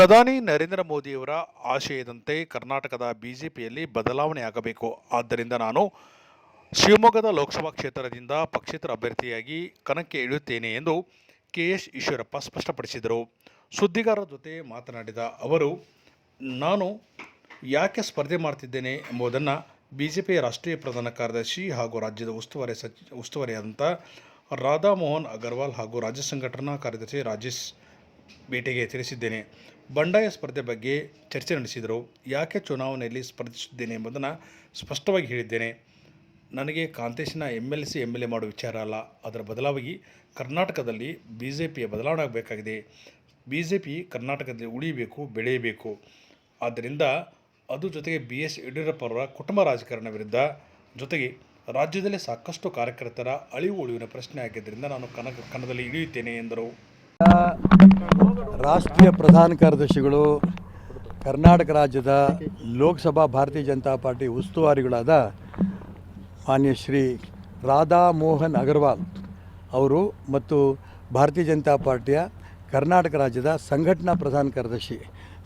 ಪ್ರಧಾನಿ ನರೇಂದ್ರ ಮೋದಿಯವರ ಆಶಯದಂತೆ ಕರ್ನಾಟಕದ ಬಿಜೆಪಿಯಲ್ಲಿ ಬದಲಾವಣೆ ಆಗಬೇಕು. ಆದ್ದರಿಂದ ನಾನು ಶಿವಮೊಗ್ಗದ ಲೋಕಸಭಾ ಕ್ಷೇತ್ರದಿಂದ ಪಕ್ಷೇತರ ಅಭ್ಯರ್ಥಿಯಾಗಿ ಕಣಕ್ಕೆ ಇಳಿಯುತ್ತೇನೆ ಎಂದು ಕೆ ಎಸ್ ಈಶ್ವರಪ್ಪ ಸ್ಪಷ್ಟಪಡಿಸಿದರು. ಸುದ್ದಿಗಾರರ ಜೊತೆ ಮಾತನಾಡಿದ ಅವರು, ನಾನು ಯಾಕೆ ಸ್ಪರ್ಧೆ ಮಾಡ್ತಿದ್ದೇನೆ ಎಂಬುದನ್ನು ಬಿ ಜೆ ಪಿಯ ರಾಷ್ಟ್ರೀಯ ಪ್ರಧಾನ ಕಾರ್ಯದರ್ಶಿ ಹಾಗೂ ರಾಜ್ಯದ ಉಸ್ತುವಾರಿ ಸಚಿ ಉಸ್ತುವಾರಿಯಾದಂಥ ರಾಧಾಮೋಹನ್ ಅಗರ್ವಾಲ್ ಹಾಗೂ ರಾಜ್ಯ ಸಂಘಟನಾ ಕಾರ್ಯದರ್ಶಿ ರಾಜೇಶ್ ಭೇಟಿಗೆ ತಿಳಿಸಿದ್ದೇನೆ. ಬಂಡಾಯ ಸ್ಪರ್ಧೆ ಬಗ್ಗೆ ಚರ್ಚೆ ನಡೆಸಿದರು. ಯಾಕೆ ಚುನಾವಣೆಯಲ್ಲಿ ಸ್ಪರ್ಧಿಸುತ್ತಿದ್ದೇನೆ ಎಂಬುದನ್ನು ಸ್ಪಷ್ಟವಾಗಿ ಹೇಳಿದ್ದೇನೆ. ನನಗೆ ಕಾಂತೇಶನ M L C M L A ಮಾಡುವ ವಿಚಾರ ಅಲ್ಲ. ಅದರ ಬದಲಾಗಿ ಕರ್ನಾಟಕದಲ್ಲಿ ಬಿ ಜೆ ಪಿಯ ಬದಲಾವಣೆ ಆಗಬೇಕಾಗಿದೆ. ಬಿ ಜೆ ಪಿ ಕರ್ನಾಟಕದಲ್ಲಿ ಉಳಿಯಬೇಕು, ಬೆಳೆಯಬೇಕು. ಆದ್ದರಿಂದ ಅದು ಜೊತೆಗೆ ಬಿ ಎಸ್ ಯಡಿಯೂರಪ್ಪ ಅವರ ಕುಟುಂಬ ರಾಜಕಾರಣ ವಿರುದ್ಧ, ಜೊತೆಗೆ ರಾಜ್ಯದಲ್ಲಿ ಸಾಕಷ್ಟು ಕಾರ್ಯಕರ್ತರ ಅಳಿವು ಉಳಿವಿನ ಪ್ರಶ್ನೆ ಆಗಿದ್ದರಿಂದ ನಾನು ಕನಕ ಕಣದಲ್ಲಿ ಇಳಿಯುತ್ತೇನೆ ಎಂದರು. ರಾಷ್ಟ್ರೀಯ ಪ್ರಧಾನ ಕಾರ್ಯದರ್ಶಿಗಳು, ಕರ್ನಾಟಕ ರಾಜ್ಯದ ಲೋಕಸಭಾ ಭಾರತೀಯ ಜನತಾ ಪಾರ್ಟಿ ಉಸ್ತುವಾರಿಗಳಾದ ಮಾನ್ಯ ಶ್ರೀ ರಾಧಾ ಮೋಹನ್ ಅಗರ್ವಾಲ್ ಅವರು ಮತ್ತು ಭಾರತೀಯ ಜನತಾ ಪಾರ್ಟಿಯ ಕರ್ನಾಟಕ ರಾಜ್ಯದ ಸಂಘಟನಾ ಪ್ರಧಾನ ಕಾರ್ಯದರ್ಶಿ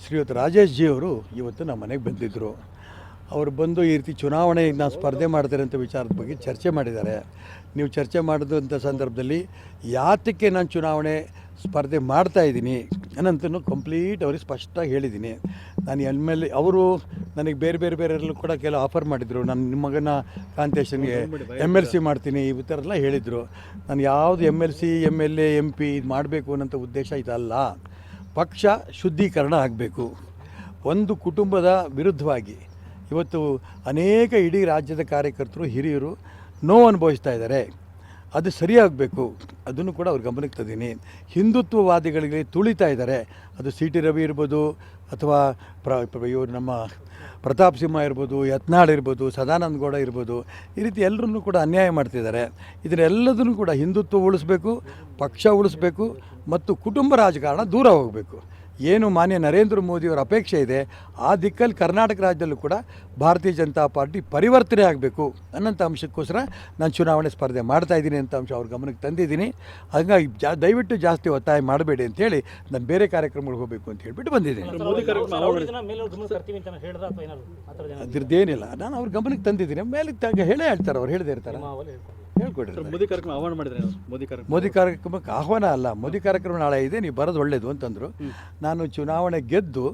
ಶ್ರೀಯುತ ರಾಜೇಶ್ ಜಿ ಅವರು ಇವತ್ತು ನಮ್ಮ ಮನೆಗೆ ಬಂದಿದ್ದರು. ಅವರು ಬಂದು ಈ ರೀತಿ ಚುನಾವಣೆಗೆ ನಾವು ಸ್ಪರ್ಧೆ ಮಾಡ್ತಾರೆ ಅಂತ ವಿಚಾರದ ಬಗ್ಗೆ ಚರ್ಚೆ ಮಾಡಿದ್ದಾರೆ. ನೀವು ಚರ್ಚೆ ಮಾಡಿದಂಥ ಸಂದರ್ಭದಲ್ಲಿ ಯಾತಕ್ಕೆ ನಾನು ಚುನಾವಣೆ ಸ್ಪರ್ಧೆ ಮಾಡ್ತಾ ಇದ್ದೀನಿ. ಅನ್ನಂತೂ ಕಂಪ್ಲೀಟ್ ಅವ್ರಿಗೆ ಸ್ಪಷ್ಟ ಹೇಳಿದ್ದೀನಿ. ನಾನು ಎಂ ಎಲ್ ಅವರು ನನಗೆ ಬೇರೆ ಬೇರೆ ಬೇರೆಲ್ಲೂ ಕೂಡ ಕೆಲವು ಆಫರ್ ಮಾಡಿದರು. ನಾನು ನಿಮ್ಮ ಮಗನ ಕಾಂತೇಶನ್ಗೆ ಎಂ ಎಲ್ ಸಿ ಮಾಡ್ತೀನಿ ಈ ಥರ ಎಲ್ಲ ಹೇಳಿದರು. ನಾನು ಯಾವುದು M L C M L A M P ಇದು ಮಾಡಬೇಕು ಅನ್ನೋಂಥ ಉದ್ದೇಶ ಇದಲ್ಲ. ಪಕ್ಷ ಶುದ್ಧೀಕರಣ ಆಗಬೇಕು. ಒಂದು ಕುಟುಂಬದ ವಿರುದ್ಧವಾಗಿ. ಇವತ್ತು ಅನೇಕ ಇಡೀ ರಾಜ್ಯದ ಕಾರ್ಯಕರ್ತರು ಹಿರಿಯರು ನೋವು ಅನುಭವಿಸ್ತಾ ಇದ್ದಾರೆ. ಅದು ಸರಿಯಾಗಬೇಕು. ಅದನ್ನು ಕೂಡ ಅವ್ರು ಗಮನಕ್ಕೆ ತಂದೀನಿ ಹಿಂದುತ್ವವಾದಿಗಳಿಗೆ ತುಳಿತಾ ಇದ್ದಾರೆ. ಅದು ಸಿ ಟಿ ರವಿ ಇರ್ಬೋದು, ಅಥವಾ ಪ್ರ, ಪ್ರ- ಇವರು ನಮ್ಮ ಪ್ರತಾಪ್ ಸಿಂಹ ಇರ್ಬೋದು, ಯತ್ನಾಳ್ ಇರ್ಬೋದು, ಸದಾನಂದ ಗೌಡ ಇರ್ಬೋದು, ಈ ರೀತಿ ಎಲ್ಲರನ್ನೂ ಕೂಡ ಅನ್ಯಾಯ ಮಾಡ್ತಿದ್ದಾರೆ. ಇದನ್ನೆಲ್ಲದನ್ನು ಕೂಡ ಹಿಂದುತ್ವ ಉಳಿಸ್ಬೇಕು, ಪಕ್ಷ ಉಳಿಸ್ಬೇಕು, ಮತ್ತು ಕುಟುಂಬ ರಾಜಕಾರಣ ದೂರ ಹೋಗಬೇಕು. ಏನು ಮಾನ್ಯ ನರೇಂದ್ರ ಮೋದಿಯವರ ಅಪೇಕ್ಷೆ ಇದೆ ಆ ದಿಕ್ಕಲ್ಲಿ ಕರ್ನಾಟಕ ರಾಜ್ಯದಲ್ಲೂ ಕೂಡ ಭಾರತೀಯ ಜನತಾ ಪಾರ್ಟಿ ಪರಿವರ್ತನೆ ಆಗಬೇಕು ಅನ್ನೋಂಥ ಅಂಶಕ್ಕೋಸ್ಕರ ನಾನು ಚುನಾವಣೆ ಸ್ಪರ್ಧೆ ಮಾಡ್ತಾ ಇದ್ದೀನಿ ಅಂತ ಅಂಶ ಅವ್ರ ಗಮನಕ್ಕೆ ತಂದಿದ್ದೀನಿ. ಹಾಗಾಗಿ ಜಾ ದಯವಿಟ್ಟು ಜಾಸ್ತಿ ಒತ್ತಾಯ ಮಾಡಬೇಡಿ ಅಂತೇಳಿ ನಾನು ಬೇರೆ ಕಾರ್ಯಕ್ರಮಗಳಿಗೆ ಹೋಗಬೇಕು ಅಂತ ಹೇಳಿಬಿಟ್ಟು ಬಂದಿದ್ದೀನಿ. ಅದ್ರದ್ದೇನಿಲ್ಲ. ನಾನು ಅವ್ರ ಗಮನಕ್ಕೆ ತಂದಿದ್ದೀನಿ. ಮೇಲೆ ತಗ ಹೇಳೇ ಹೇಳ್ತಾರೆ ಅವ್ರು ಹೇಳದೇ ಇರ್ತಾರೆ. ಹೇಳ್ಕೊಡ್ರಿ ಮೋದಿ ಕಾರ್ಯಕ್ರಮ ಆಹ್ವಾನ ಮಾಡಿದ್ರೆ ಮೋದಿ ಕಾರ್ಯಕ್ರಮ? ಮೋದಿ ಕಾರ್ಯಕ್ರಮಕ್ಕೆ ಆಹ್ವಾನ ಅಲ್ಲ. ಮೋದಿ ಕಾರ್ಯಕ್ರಮ ನಾಳೆ ಇದೆ ನೀವು ಬರೋದು ಒಳ್ಳೇದು ಅಂತಂದರು. ನಾನು ಚುನಾವಣೆ ಗೆದ್ದು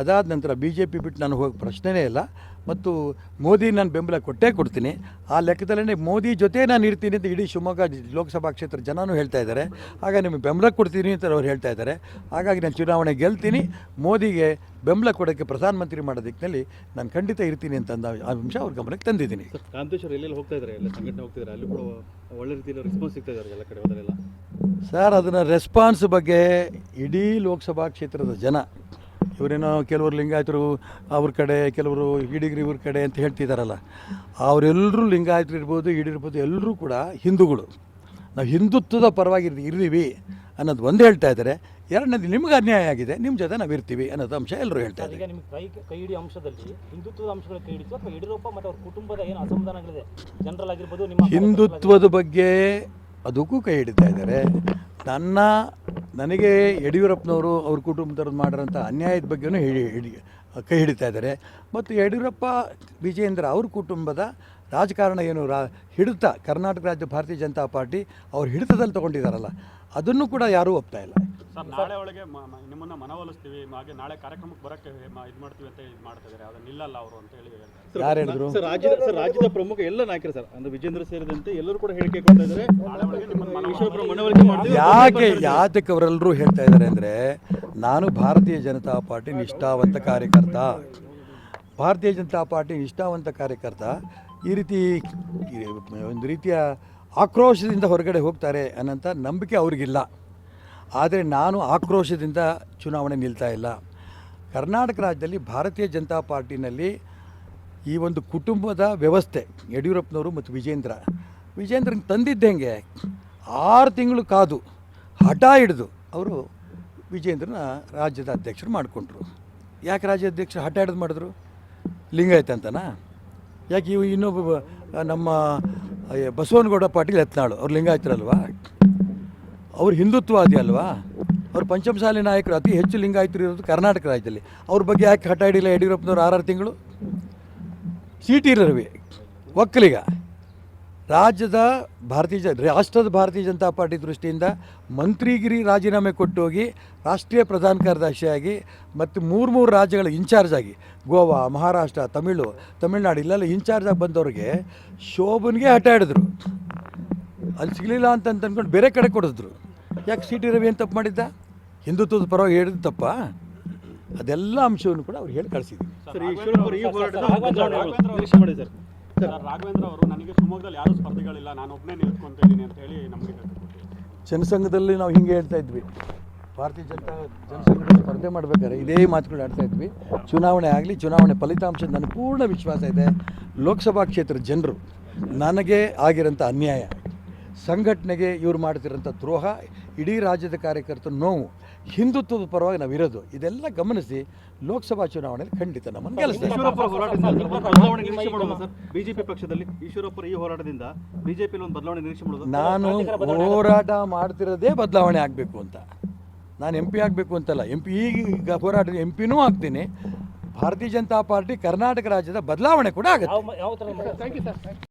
ಅದಾದ ನಂತರ ಬಿ ಜೆ ಪಿ ಬಿಟ್ಟು ನಾನು ಹೋಗಿ ಪ್ರಶ್ನೆನೇ ಇಲ್ಲ. ಮತ್ತು ಮೋದಿ ನಾನು ಬೆಂಬಲ ಕೊಟ್ಟೇ ಕೊಡ್ತೀನಿ. ಆ ಲೆಕ್ಕದಲ್ಲೇ ಮೋದಿ ಜೊತೆ ನಾನು ಇರ್ತೀನಿ ಅಂತ ಇಡೀ ಶಿವಮೊಗ್ಗ ಲೋಕಸಭಾ ಕ್ಷೇತ್ರ ಜನನೂ ಹೇಳ್ತಾ ಇದ್ದಾರೆ. ಆಗ ನಿಮಗೆ ಬೆಂಬಲ ಕೊಡ್ತೀನಿ ಅಂತ ಅವ್ರು ಹೇಳ್ತಾ ಇದ್ದಾರೆ. ಹಾಗಾಗಿ ನಾನು ಚುನಾವಣೆ ಗೆಲ್ತೀನಿ. ಮೋದಿಗೆ ಬೆಂಬಲ ಕೊಡೋಕ್ಕೆ ಪ್ರಧಾನಮಂತ್ರಿ ಮಾಡೋ ದಿಕ್ಕಿನಲ್ಲಿ ನಾನು ಖಂಡಿತ ಇರ್ತೀನಿ ಅಂತ ಅಂದ ಆ ಅಂಶ ಅವ್ರ ಗಮನಕ್ಕೆ ತಂದಿದ್ದೀನಿ. ಕಾಂತೇಶ್ವರ ಎಲ್ಲೆಲ್ಲಿ ಹೋಗ್ತಾ ಇದ್ದಾರೆ? ಎಲ್ಲ ಸಂಘಟನೆ ಹೋಗ್ತಿದ್ದಾರೆ ಅಲ್ಲಿ ಕೂಡ ಒಳ್ಳೆ ರೀತಿಯಲ್ಲಿ ರೆಸ್ಪಾನ್ಸ್ ಸಿಗ್ತಾ ಇದ್ದಾರೆ ಎಲ್ಲ ಕಡೆ ಹೋದರೆಲ್ಲ ಸರ್ ಅದನ್ನು ರೆಸ್ಪಾನ್ಸ್ ಬಗ್ಗೆ ಇಡೀ ಲೋಕಸಭಾ ಕ್ಷೇತ್ರದ ಜನ ಇವರೇನೋ ಕೆಲವರು ಲಿಂಗಾಯತರು ಅವ್ರ ಕಡೆ ಕೆಲವರು ಹಿಡಿಗ್ರಿ ಇವ್ರ ಕಡೆ ಅಂತ ಹೇಳ್ತಿದ್ದಾರಲ್ಲ ಅವರೆಲ್ಲರೂ ಲಿಂಗಾಯತರು ಇರ್ಬೋದು ಇಡಿರ್ಬೋದು ಎಲ್ಲರೂ ಕೂಡ ಹಿಂದೂಗಳು. ನಾವು ಹಿಂದುತ್ವದ ಪರವಾಗಿ ಇರ್ತೀವಿ ಅನ್ನೋದು ಒಂದು ಹೇಳ್ತಾ ಇದ್ದಾರೆ ಎರಡನೇದು ನಿಮ್ಗೆ ಅನ್ಯಾಯ ಆಗಿದೆ ನಿಮ್ಮ ಜೊತೆ ನಾವು ಇರ್ತೀವಿ ಅನ್ನೋದು ಅಂಶ ಎಲ್ಲರೂ ಹೇಳ್ತಾ ಇದ್ದಾರೆ ಈಗ ನಿಮ್ಗೆ ಕೈ ಕೈ ಹಿಡಿಯೋ ಅಂಶದಲ್ಲಿ ಹಿಂದುತ್ವದ ಅಂಶಗಳು ಕೈ ಹಿಡಿತು ಅಥವಾ ಯಡಿಯೂರಪ್ಪ ಮತ್ತು ಅವ್ರ ಕುಟುಂಬದ ಏನು ಅಸಮಾಧಾನಗಳಿದೆ? ಜನರಲ್ ಆಗಿರ್ಬೋದು ನಿಮ್ಮ ಹಿಂದುತ್ವದ ಬಗ್ಗೆ ಅದಕ್ಕೂ ಕೈ ಹಿಡಿತಾ ಇದ್ದಾರೆ ನನ್ನ ನನಗೆ ಯಡಿಯೂರಪ್ಪನವರು ಅವ್ರ ಕುಟುಂಬದವ್ರು ಮಾಡಿರೋಂಥ ಅನ್ಯಾಯದ ಬಗ್ಗೆನೂ ಹೇಳಿ ಹಿಡಿ ಕೈ ಹಿಡಿತಾ ಇದ್ದಾರೆ. ಮತ್ತು ಯಡಿಯೂರಪ್ಪ, ವಿಜಯೇಂದ್ರ ಅವ್ರ ಕುಟುಂಬದ ರಾಜಕಾರಣ ಏನು ರಾ ಹಿಡಿತ, ಕರ್ನಾಟಕ ರಾಜ್ಯ ಭಾರತೀಯ ಜನತಾ ಪಾರ್ಟಿ ಅವ್ರ ಹಿಡಿತದಲ್ಲಿ ತೊಗೊಂಡಿದ್ದಾರಲ್ಲ, ಅದನ್ನು ಕೂಡ ಯಾರೂ ಒಪ್ತಾ ಇಲ್ಲ. ಸರ್ ನಾಳೆ ಒಳಗೆ ನಿಮ್ಮನ್ನ ಮನವೊಲಿಸ್ತೀವಿ. ಹಾಗೆ ನಾಳೆ ಕಾರ್ಯಕ್ರಮಕ್ಕೆ ಬರಕ್ಕೆ ಇದು ಮಾಡ್ತೀವಿ ಅಂತ ಇದು ಮಾಡ್ತಾ ಇದ್ದಾರೆ. ಅದನ್ನ ನಿಲ್ಲಲ್ಲ ಅವರು ಅಂತ ಹೇಳಿ ಯಾರು ಹೇಳಿದ್ರು? ಸರ್ ರಾಜ್ಯದ ಸರ್ ರಾಜ್ಯದ ಪ್ರಮುಖ ಎಲ್ಲ ನಾಯಕರು ಸರ್. ಅಂದ್ರೆ ವಿಜೇಂದ್ರ ಸೇರಿದಂತೆ ಎಲ್ಲರೂ ಕೂಡ ಹೇಳಿಕೆ ಕೊಡ್ತಾ ಇದ್ದಾರೆ. ನಾಳೆ ಒಳಗೆ ನಿಮ್ಮನ್ನ ಈಶ್ವರಪ್ಪನ ಮನವರಿಕೆ ಮಾಡ್ತೀವಿ. ಯಾಕೆ ಯಾತಕ್ಕೆ ಅವರೆಲ್ಲರೂ ಹೇಳ್ತಾ ಇದ್ದಾರೆ ಅಂದ್ರೆ ನಾನು ಭಾರತೀಯ ಜನತಾ ಪಾರ್ಟಿ ನಿಷ್ಠಾವಂತ ಕಾರ್ಯಕರ್ತ. ಭಾರತೀಯ ಜನತಾ ಪಾರ್ಟಿ ನಿಷ್ಠಾವಂತ ಕಾರ್ಯಕರ್ತ. ಈ ರೀತಿ ಒಂದು ರೀತಿಯ ಆಕ್ರೋಶದಿಂದ ಹೊರಗಡೆ ಹೋಗ್ತಾರೆ ಅನ್ನೋಂಥ ನಂಬಿಕೆ ಅವ್ರಿಗಿಲ್ಲ. ಆದರೆ ನಾನು ಆಕ್ರೋಶದಿಂದ ಚುನಾವಣೆ ನಿಲ್ತಾ ಇಲ್ಲ. ಕರ್ನಾಟಕ ರಾಜ್ಯದಲ್ಲಿ ಭಾರತೀಯ ಜನತಾ ಪಾರ್ಟಿನಲ್ಲಿ ಈ ಒಂದು ಕುಟುಂಬದ ವ್ಯವಸ್ಥೆ, ಯಡಿಯೂರಪ್ಪನವರು ಮತ್ತು ವಿಜೇಂದ್ರ. ವಿಜೇಂದ್ರನ ತಂದಿದ್ದೆ ಹೆಂಗೆ? ಆರು ತಿಂಗಳು ಕಾದು ಹಠ ಹಿಡಿದು ಅವರು ವಿಜೇಂದ್ರನ ರಾಜ್ಯದ ಅಧ್ಯಕ್ಷರು ಮಾಡಿಕೊಂಡ್ರು. ಯಾಕೆ ರಾಜ್ಯಾಧ್ಯಕ್ಷರು ಹಠ ಹಿಡಿದು ಮಾಡಿದ್ರು? ಲಿಂಗಾಯತ ಅಂತನಾ? ಯಾಕೆ ಇವು ಇನ್ನೊಬ್ಬ ನಮ್ಮ ಬಸವನಗೌಡ ಪಾಟೀಲ್ ಎತ್ನಾಳು ಅವ್ರು ಲಿಂಗಾಯತರಲ್ವಾ? ಅವ್ರು ಹಿಂದುತ್ವವಾದಿ ಅಲ್ವಾ? ಅವ್ರು ಪಂಚಮಸಾಲಿ ನಾಯಕರು, ಅತಿ ಹೆಚ್ಚು ಲಿಂಗಾಯತರು ಇರೋದು ಕರ್ನಾಟಕ ರಾಜ್ಯದಲ್ಲಿ. ಅವ್ರ ಬಗ್ಗೆ ಯಾಕೆ ಹಠ ಹಿಡಿಲ್ಲ ಯಡಿಯೂರಪ್ಪನವ್ರು ಆರಾರು ತಿಂಗಳು? ಸಿಟಿ ರವಿ ಒಕ್ಕಲಿಗ. ರಾಜ್ಯದ ಭಾರತೀಯ ಜ ರಾಷ್ಟ್ರದ ಭಾರತೀಯ ಜನತಾ ಪಾರ್ಟಿ ದೃಷ್ಟಿಯಿಂದ ಮಂತ್ರಿಗಿರಿ ರಾಜೀನಾಮೆ ಕೊಟ್ಟು ಹೋಗಿ ರಾಷ್ಟ್ರೀಯ ಪ್ರಧಾನ ಕಾರ್ಯದರ್ಶಿಯಾಗಿ ಮತ್ತು ಮೂರು ಮೂರು ರಾಜ್ಯಗಳ ಇನ್ಚಾರ್ಜ್ ಆಗಿ, ಗೋವಾ, ಮಹಾರಾಷ್ಟ್ರ, ತಮಿಳು, ತಮಿಳ್ನಾಡು, ಇಲ್ಲೆಲ್ಲ ಇನ್ಚಾರ್ಜ್ ಆಗಿ ಬಂದವ್ರಿಗೆ ಶೋಭನ್ಗೆ ಹಠ ಹಿಡಿದ್ರು. ಅಲ್ಲಿ ಸಿಗಲಿಲ್ಲ ಅಂತ ಅಂದ್ಕೊಂಡು ಬೇರೆ ಕಡೆ ಕೊಡಿದ್ರು. ಯಾಕೆ ಸಿ ಟಿ ರವಿ ಏನು ತಪ್ಪು ಮಾಡಿದ್ದ? ಹಿಂದುತ್ವದ ಪರವಾಗಿ ಹೇಳಿದ ತಪ್ಪ. ಅದೆಲ್ಲ ಅಂಶವನ್ನು ಕೂಡ ಅವ್ರು ಹೇಳಿ ಕಳಿಸಿದ್ವಿ ಸರ್ ಈ ಹೋರಾಟದ ರಾಘವೇಂದ್ರ ಅವರು- ನಿರೀಕ್ಷೆ ಮಾಡಿ ಸರ್. ಸರ್ ರಾಘವೇಂದ್ರ ಅವರು ನನಗೆ ಶಿವಮೊಗ್ಗದಲ್ಲಿ ಯಾರು ಸ್ಪರ್ಧೆಗಳಿಲ್ಲ. ನಾನು ಒಬ್ಬನೇ ಅಂತ ಹೇಳಿ ನಮಗೆ ಜನಸಂಘದಲ್ಲಿ ನಾವು ಹಿಂಗೆ ಹೇಳ್ತಾ ಇದ್ವಿ. ಭಾರತೀಯ ಜನತಾ ಜನಸಂಘದಲ್ಲಿ ಸ್ಪರ್ಧೆ ಮಾಡ್ಬೇಕಾದ್ರೆ ಇದೇ ಮಾತುಗಳು ಆಡ್ತಾ ಇದ್ವಿ. ಚುನಾವಣೆ ಆಗಲಿ ಚುನಾವಣೆ ಫಲಿತಾಂಶ ನನಗೆ ಪೂರ್ಣ ವಿಶ್ವಾಸ ಇದೆ. ಲೋಕಸಭಾ ಕ್ಷೇತ್ರದ ಜನರು ನನಗೆ ಆಗಿರೋಂಥ ಅನ್ಯಾಯ. ಸಂಘಟನೆಗೆ ಇವ್ರು ಮಾಡ್ತಿರೋಂಥ ದ್ರೋಹ ಇಡೀ ರಾಜ್ಯದ ಕಾರ್ಯಕರ್ತರ ನೋವು ಹಿಂದುತ್ವದ ಪರವಾಗಿ ನಾವಿರೋದು ಇದೆಲ್ಲ ಗಮನಿಸಿ ಲೋಕಸಭಾ ಚುನಾವಣೆಯಲ್ಲಿ ಖಂಡಿತ ನಮ್ಮನ್ನು ಕೆಲಸ ಬಿಜೆಪಿ ಪಕ್ಷದಲ್ಲಿ ಈಶ್ವರಪ್ಪ ಈ ಹೋರಾಟದಿಂದ ಬಿಜೆಪಿಯಲ್ಲಿ ಒಂದು ಬದಲಾವಣೆ ನಿರೀಕ್ಷೆ ಮಾಡೋದು ನಾನು ಹೋರಾಟ ಮಾಡ್ತಿರೋದೇ ಬದಲಾವಣೆ ಆಗಬೇಕು ಅಂತ. ನಾನು ಎಂ ಪಿ ಆಗಬೇಕು ಅಂತಲ್ಲ. ಎಂ ಪಿ ಈಗ ಹೋರಾಟ ಎಂ ಪಿನೂ ಆಗ್ತೀನಿ. ಭಾರತೀಯ ಜನತಾ ಪಾರ್ಟಿ ಕರ್ನಾಟಕ ರಾಜ್ಯದ ಬದಲಾವಣೆ ಕೂಡ ಆಗುತ್ತೆ.